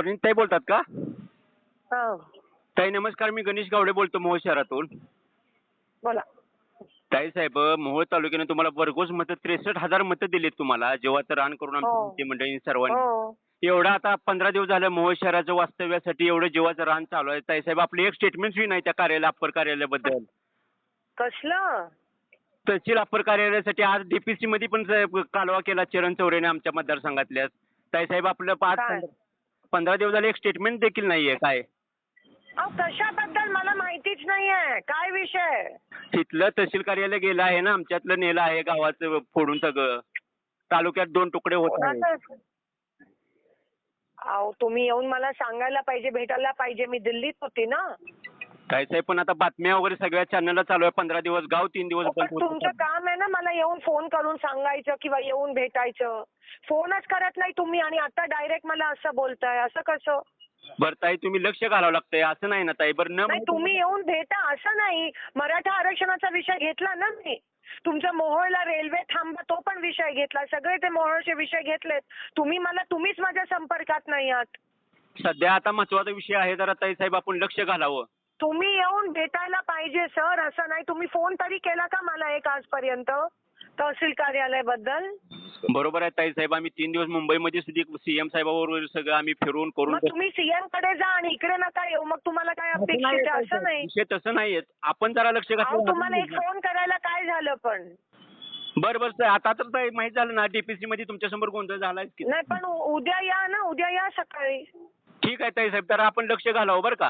प्रणिताई बोलतात का? हो. ताई नमस्कार मी गणेश गावडे बोलतो मोहोळ शहरातून. बोला. ताई साहेब मोहोळ तालुक्याने तुम्हाला भरघोस मतं त्रेसष्ट हजार मतं दिलीत तुम्हाला जेव्हाचं रान करून हो. आमच्या मंडळी सर्वांनी. हो. एवढं आता पंधरा दिवस झालं मोहोळ शहराचं वास्तव्यासाठी एवढं जीवाचं रान चालू आहे. ताई साहेब आपली एक स्टेटमेंट बी नाही त्या कार्यालय अप्पर कार्यालयाबद्दल. कसलं? तहसील अप्पर कार्यालयासाठी आज डीपीसी मध्ये पण कालवा केला चरण चौरेने आमच्या मतदारसंघातल्या. ताई साहेब आपलं पाच? पंधरा दिवस झाले एक स्टेटमेंट देखील नाहीये काय? अहो कशाबद्दल? मला माहितीच नाहीये. काय विषय? तिथलं तहसील कार्यालय गेलं आहे ना आमच्यातलं नेलं आहे गावाचं फोडून सगळं. तालुक्यात दोन तुकडे होत आहेत कोणाचं? अहो तुम्ही येऊन मला सांगायला पाहिजे भेटायला पाहिजे. मी दिल्लीत होती ना. काय साहेब पण आता बातम्या वगैरे सगळ्या चॅनलला चालू आहे. पंधरा दिवस गाव तीन दिवस हो, पण बंद तुमचं. काम आहे ना मला येऊन फोन करून सांगायचं किंवा येऊन भेटायचं. फोनच करत नाही तुम्ही आणि आता डायरेक्ट मला असं बोलताय. असं कसं? बरं ताई तुम्ही लक्ष घालावं लागतंय. असं नाही ना ताई बरं न नाही तुम्ही येऊन भेटा. असं नाही. मराठा आरक्षणाचा विषय घेतला ना मी. तुमचा मोहोळला रेल्वे थांबा तो पण विषय घेतला. सगळे ते मोहोळचे विषय घेतलेत. तुम्ही मला तुम्हीच माझ्या संपर्कात नाही आहात. सध्या आता महत्त्वाचा विषय आहे जरा ताई साहेब आपण लक्ष घालावं. तुम्ही येऊन भेटायला पाहिजे सर. असं नाही. तुम्ही फोन तरी केला का मला एक आजपर्यंत तहसील कार्यालयबद्दल बरोबर आहे ताई साहेब. आम्ही तीन दिवस मुंबईमध्ये सुद्धा सीएम साहेबाबरोबर सगळं आम्ही फिरून करून मग तुम्ही सीएमकडे जा आणि इकडे नका येऊ. मग तुम्हाला काय अपेक्षित आहे? असं नाही. विषय तसं नाहीये आपण जरा लक्ष अहो तुम्हाला एक घातलं फोन करायला काय झालं पण? बरं बरं सर. आता तर ताई माहीत झालं ना डीपीसी मध्ये तुमच्यासमोर गोंधळ झालाय की नाही पण उ- उद्या या ना. उद्या या सकाळी. ठीक आहे ताई साहेब. तर आपण लक्ष घालावं बरं का?